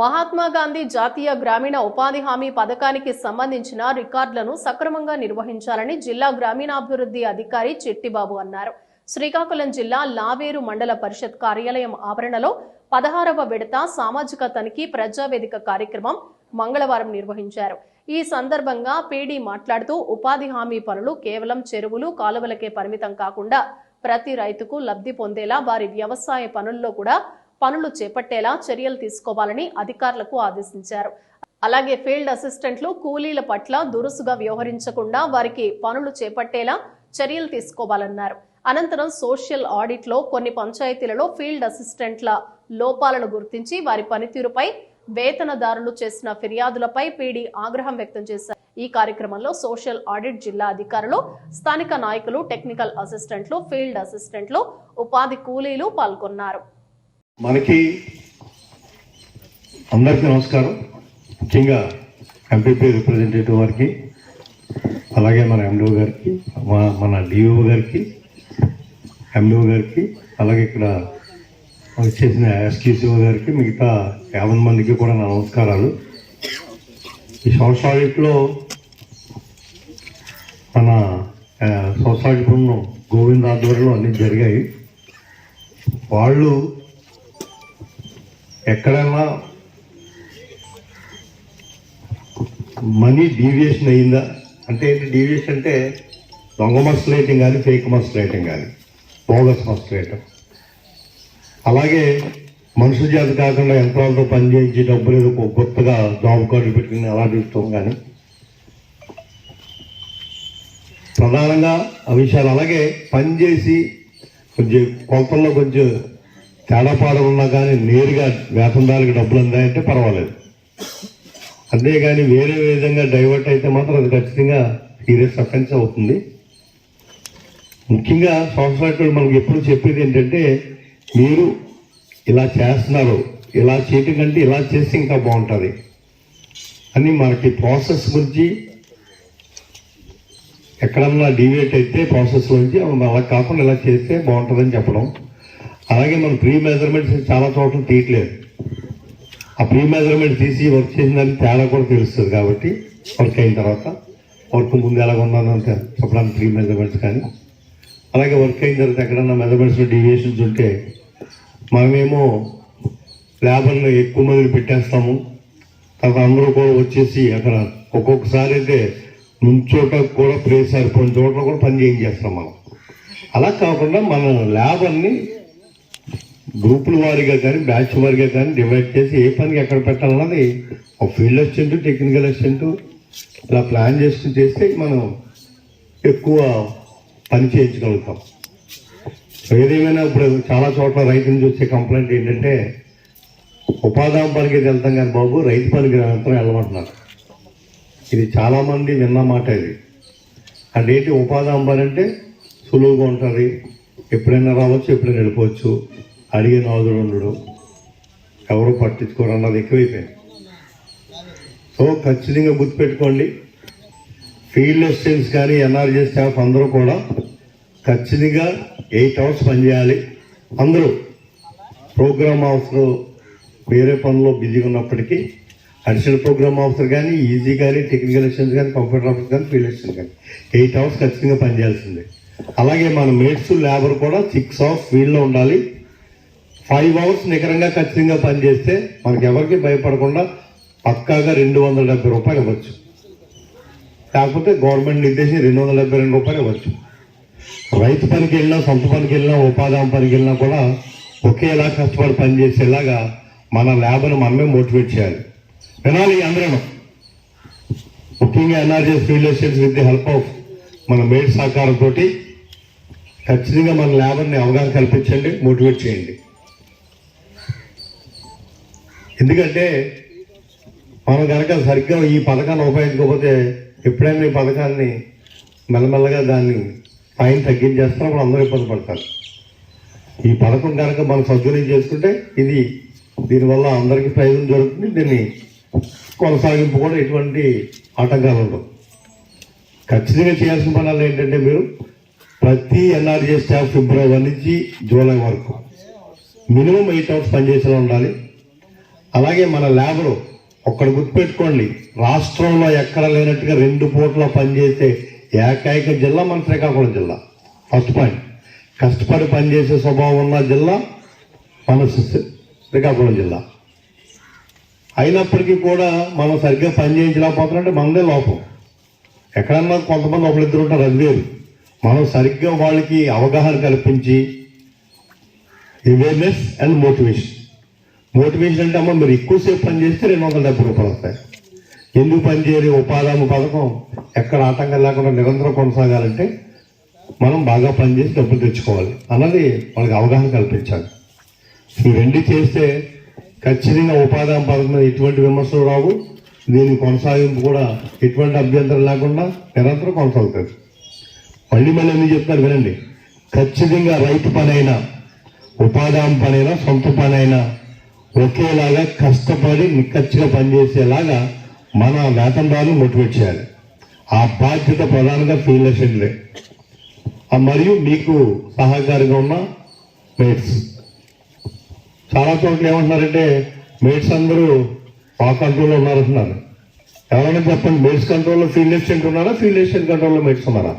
మహాత్మా గాంధీ జాతీయ గ్రామీణ ఉపాధి హామీ పథకానికి సంబంధించిన రికార్డులను సక్రమంగా నిర్వహించాలని జిల్లా గ్రామీణాభివృద్ధి అధికారి చెట్టిబాబు అన్నారు. శ్రీకాకుళం జిల్లా లావేరు మండల పరిషత్ కార్యాలయం ఆవరణలో పదహారవ విడత సామాజిక తనిఖీ ప్రజావేదిక కార్యక్రమం మంగళవారం నిర్వహించారు. ఈ సందర్భంగా పీడీ మాట్లాడుతూ ఉపాధి హామీ పనులు కేవలం చెరువులు కాలువలకే పరిమితం కాకుండా ప్రతి రైతుకు లబ్ధి పొందేలా వారి వ్యవసాయ పనుల్లో కూడా పనులు చేపట్టేలా చర్యలు తీసుకోవాలని అధికారులకు ఆదేశించారు. అలాగే ఫీల్డ్ అసిస్టెంట్లు కూలీల పట్ల దురుసుగా వ్యవహరించకుండా వారికి పనులు చేపట్టేలా చర్యలు తీసుకోవాలన్నారు. అనంతరం సోషల్ ఆడిట్లో కొన్ని పంచాయతీలలో ఫీల్డ్ అసిస్టెంట్ల లోపాలను గుర్తించి వారి పనితీరుపై వేతనదారులు చేసిన ఫిర్యాదులపై పీడీ ఆగ్రహం వ్యక్తం చేశారు. ఈ కార్యక్రమంలో సోషల్ ఆడిట్ జిల్లా అధికారులు స్థానిక నాయకులు టెక్నికల్ అసిస్టెంట్లు ఫీల్డ్ అసిస్టెంట్లు ఉపాధి కూలీలు పాల్గొన్నారు. మనకి అందరికీ నమస్కారం. ముఖ్యంగా ఎంపీపీ రిప్రజెంటేటివ్ వారికి అలాగే మన ఎండిఓ గారికి మా- మన డిఓ గారికి ఎండిఓ గారికి అలాగే ఇక్కడ వచ్చేసిన ఎస్కేసీఓ గారికి మిగతా యాభై మందికి కూడా నా నమస్కారాలు. ఈ సొసైటీలో మన సొసైటీ బృందం గోవింద్ ఆధ్వర్యంలో అన్నీ జరిగాయి. వాళ్ళు ఎక్కడైనా మనీ డీవియేషన్ అయిందా? అంటే ఏంటి డీవియేషన్ అంటే దొంగ మస్తు రేటింగ్ కానీ ఫేక్ మస్తు రేటింగ్ కానీ బోగస్ మస్తు రేటింగ్ అలాగే మనుషుల చేత కాకుండా యంత్రాలతో పనిచేయించి డబ్బులు ఏదో కొత్తగా జాబ్ కార్డు పెట్టుకుని అలా చూస్తాం కానీ ప్రధానంగా ఆ విషయాలు. అలాగే పనిచేసి కొంచెం కొలతల్లో కొంచెం తేడాపాడు ఉన్నా కానీ నేరుగా వేతనదారులకు డబ్బులు అందాయంటే పర్వాలేదు. అంతేగాని వేరే విధంగా డైవర్ట్ అయితే మాత్రం అది ఖచ్చితంగా సీరియస్ అఫెన్స్ అవుతుంది. ముఖ్యంగా సొసైటీలు మనకి ఎప్పుడు చెప్పేది ఏంటంటే మీరు ఇలా చేస్తున్నారు ఇలా చేయటం కంటే ఇలా చేస్తే ఇంకా బాగుంటుంది అని మనకి ప్రాసెస్ గురించి ఎక్కడన్నా డివేట్ అయితే ప్రాసెస్ గురించి అలా కాకుండా ఇలా చేస్తే బాగుంటుందని చెప్పడం. అలాగే మనం ప్రీ మెజర్మెంట్స్ చాలా చోట్ల తీయట్లేదు. ఆ ప్రీ మెజర్మెంట్ తీసి వర్క్ చేసిందని తేడా కూడా తెలుస్తుంది కాబట్టి వర్క్ అయిన తర్వాత వర్క్ ముందు ఎలా ఉన్నానో అంత చెప్పడానికి ప్రీ మెజర్మెంట్స్ కానీ. అలాగే వర్క్ అయిన తర్వాత ఎక్కడన్నా మెజర్మెంట్స్లో డీవియేషన్స్ ఉంటే మనమేమో లేబర్ని ఎక్కువ మందిని పెట్టేస్తాము. తర్వాత అందరూ కూడా వచ్చేసి అక్కడ ఒక్కొక్కసారి అయితే నుంచోట కూడా ప్లేస్ సరిపోయిన చోట్ల కూడా పని చేయించేస్తాం మనం. అలా కాకుండా మన లేబర్ని గ్రూపుల వారిగా కానీ బ్యాచ్ వారిగా కానీ డివైడ్ చేసి ఏ పనికి ఎక్కడ పెట్టాలన్నది ఒక ఫీల్డ్ అసిస్టెంట్ టెక్నికల్ అసిస్టెంట్ ఇలా ప్లాన్ చేసి చేస్తే మనం ఎక్కువ పని చేయించగలుగుతాం. ఏదేమైనా ఇప్పుడు చాలా చోట్ల రైతు నుంచి వచ్చే కంప్లైంట్ ఏంటంటే ఉపాధి పనికి వెళ్తాం కానీ బాబు రైతు పనికి మాత్రం వెళ్ళమంటున్నారు. ఇది చాలామంది విన్న మాట ఇది. అదేంటి ఉపాధి పని అంటే సులువుగా ఉంటుంది. ఎప్పుడైనా రావచ్చు ఎప్పుడైనా వెళ్ళిపోవచ్చు. అడిగే నాదుడు ఉండడు ఎవరు పట్టించుకోరు అన్నది ఎక్కువైపోయింది. సో ఖచ్చితంగా గుర్తుపెట్టుకోండి ఫీల్డ్ అసిస్టెంట్స్ కానీ ఎన్ఆర్జీ స్టాఫ్ అందరూ కూడా ఖచ్చితంగా ఎయిట్ అవర్స్ పనిచేయాలి. అందరూ ప్రోగ్రామ్ ఆఫీసర్ వేరే పనుల్లో బిజీగా ఉన్నప్పటికీ అడిషనల్ ప్రోగ్రామ్ ఆఫీసర్ కానీ ఈజీ కానీ టెక్నికల్ అసిస్టెంట్ కానీ కంప్యూటర్ ఆఫీసర్ కానీ ఫీల్డ్ అసిస్టెంట్ కానీ ఎయిట్ అవర్స్ ఖచ్చితంగా పనిచేయాల్సిందే. అలాగే మన మేట్స్ లేబర్ కూడా సిక్స్ అవర్స్ ఫీల్డ్లో ఉండాలి. ఫైవ్ అవర్స్ నికరంగా ఖచ్చితంగా పనిచేస్తే మనకి ఎవరికి భయపడకుండా పక్కాగా రెండు వందల డెబ్బై రూపాయలు ఇవ్వచ్చు. కాకపోతే గవర్నమెంట్ నిర్దేశం రెండు వందల డెబ్బై రెండు రూపాయలు ఇవ్వచ్చు. రైతు పనికి వెళ్ళినా సొంత పనికి వెళ్ళినా ఉపాధి హామీ పనికి వెళ్ళినా కూడా ఒకేలా కష్టపడి పనిచేసేలాగా మన ల్యాబ్ను మనమే మోటివేట్ చేయాలి. వినాలి అందరూ. ముఖ్యంగా NRGS field with the help of మన మేడ్ సహకారంతో ఖచ్చితంగా మన ల్యాబ్ని అవగాహన కల్పించండి మోటివేట్ చేయండి. ఎందుకంటే మనం కనుక సరిగ్గా ఈ పథకాన్ని ఉపయోగించకపోతే ఎప్పుడైనా ఈ పథకాన్ని మెల్లమెల్లగా దాన్ని పైన తగ్గించేస్తాం అప్పుడు అందరూ ఇబ్బంది పడతారు. ఈ పథకం కనుక మనం సద్వినియోగం చేసుకుంటే ఇది దీనివల్ల అందరికీ ప్రయోజనం జరుగుతుంది. దీన్ని కొనసాగింపు కూడా ఎటువంటి ఆటంకాలు ఉండవు. ఖచ్చితంగా చేయాల్సిన పనులు ఏంటంటే మీరు ప్రతి ఎన్ఆర్జీ స్టాఫ్ ఫిబ్రవరి నుంచి జూలై వరకు మినిమం ఎయిట్ అవర్స్ పనిచేసేలా ఉండాలి. అలాగే మన ల్యాబ్లో ఒక్కడ గుర్తుపెట్టుకోండి రాష్ట్రంలో ఎక్కడ లేనట్టుగా రెండు పూట్ల పనిచేసే ఏకైక జిల్లా మన శ్రీకాకుళం జిల్లా. ఫస్ట్ పాయింట్ కష్టపడి పనిచేసే స్వభావం ఉన్న జిల్లా మన శ్రీకాకుళం జిల్లా. అయినప్పటికీ కూడా మనం సరిగ్గా పని చేయించలేకపోతున్నాంటే మనదే లోపం. ఎక్కడన్నా కొంతమంది ఒకరిద్దరు ఉంటారు అది వేరు. మనం సరిగ్గా వాళ్ళకి అవగాహన కల్పించి అవేర్నెస్ అండ్ మోటివేషన్ మోటివేషన్ అంటే అమ్మ మీరు ఎక్కువసేపు పని చేస్తే రెండు వందల డెబ్బై రూపాయలు వస్తాయి. ఎందుకు పని చేయని ఉపాధి పథకం ఎక్కడ ఆటంకం లేకుండా నిరంతరం కొనసాగాలంటే మనం బాగా పనిచేసి డబ్బులు తెచ్చుకోవాలి. అన్నది వాళ్ళకి అవగాహన కల్పించాలి. ఈ రెండు చేస్తే ఖచ్చితంగా ఉపాధి హామీ పథకం మీద ఎటువంటి విమర్శలు రావు. దీని కొనసాగింపు కూడా ఎటువంటి అభ్యంతరం లేకుండా నిరంతరం కొనసాగుతుంది. మళ్ళీ మళ్ళీ ఎందుకు చెప్తారు వినండి. ఖచ్చితంగా రైతు పనైనా ఉపాధి హామీ పనైనా సొంత పనైనా ఒకేలాగా కష్టపడి నిక్కచ్చిగా పనిచేసేలాగా మన వేతనదారులు మోటివేట్ చేయాలి. ఆ బాధ్యత ప్రధానంగా ఫీల్డ్ అసెంబ్లీ మరియు మీకు సహాయకారిగా ఉన్న మేట్స్ చాలా చోట్ల ఏమంటున్నారంటే మేట్స్ అందరూ ఆ కంట్రోల్లో ఉన్నారంటున్నారు. ఎవరైనా చెప్పండి మేట్స్ కంట్రోల్లో ఫీల్డ్ అసిస్టెంట్ ఉన్నారా ఫీల్డ్ అసిస్టెంట్ కంట్రోల్లో మేట్స్ ఉన్నారా?